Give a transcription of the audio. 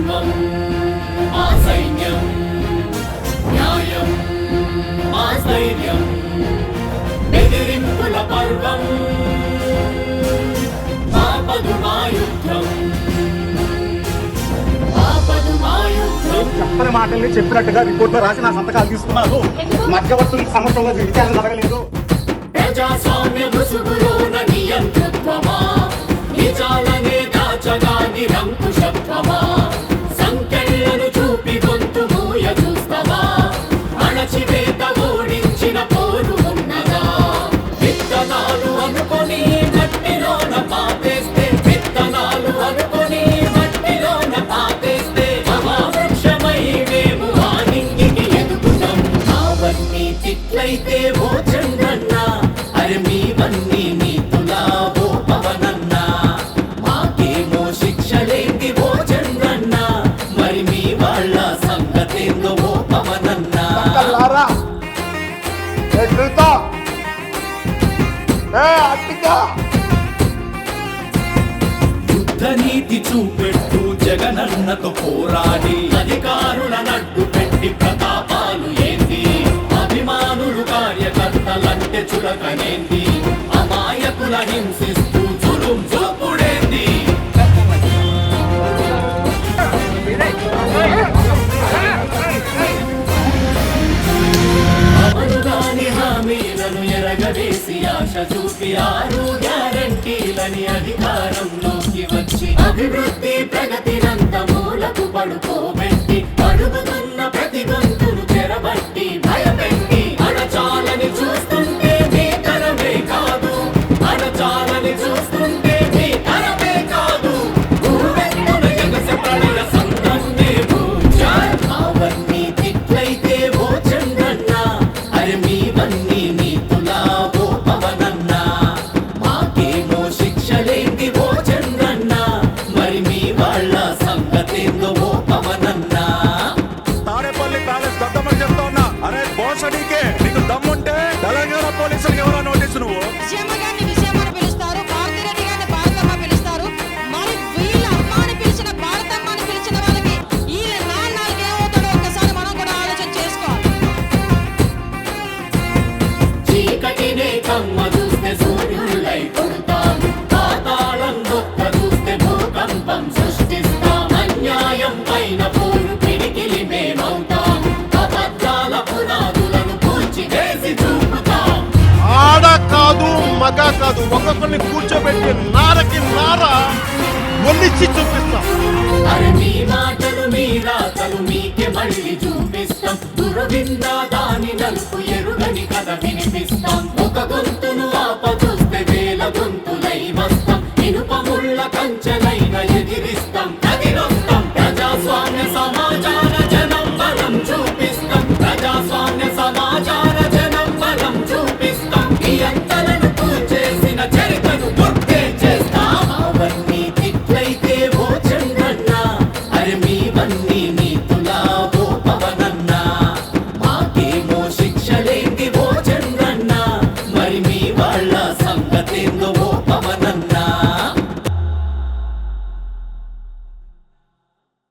ధర్మం మా సైన్యం న్యాయం మా స్థైర్యం బెదిరింపుల పర్వం ఆపదు మా యుద్ధం ఆపదు మా యుద్ధం చెప్పని మాటల్ని చెప్పినట్టుగా రిపోర్ట్లో రాసి నా సంతకాలు తీసుకున్నాను. మధ్యవర్తుల సమస్యలో విచారణ జరగలేదు ప్రజాస్వామ్య ముసుగులోన నియంతృత్వమా? నిజాలనే దాచగా నిరంకుశత్వమా? పవనన్న లారా ఏ కృత ఏ అట్టిగా యుద్ధ నీతి చూపెట్టు జగనన్నతో పోరాడి అధికారుల నడ్డు పెట్టి ప్రతాపాలు ఏంది అభిమానులు కార్యకర్తలంటే చులకనేంది అమాయకుల హింసిస్తూ జులుం చూపుడేంది అమలుగాని హామీలను ఎరగవేసి ఆశ చూపి ఆరు గ్యారంటీలని అధికారంలోకి వచ్చి అభివృద్ధి ప్రగతినంత మూలకు పడుకో సంగతేందో ఓ పవనన్న. తాడేపల్లి ప్యాలెస్ దద్దమని చెప్తా ఉన్నా అరే బోసడీకే నీకు దమ్ముంటే తెలంగాణ పోలీసులకు ఎవరో నోటీసు నువ్వు? విజయమ్మ కాదు కాదు ఒక్కొక్కరిని కూర్చోబెట్టి నారకి నార ఒలిచి చూపిస్తాం. మీ మాటలు మీ రాతలు మీకే మళ్ళీ చూపిస్తాం. దురవిందా దాని నలుపు ఎరుగని కథ వినిపిస్తాం. ఒక గొంతు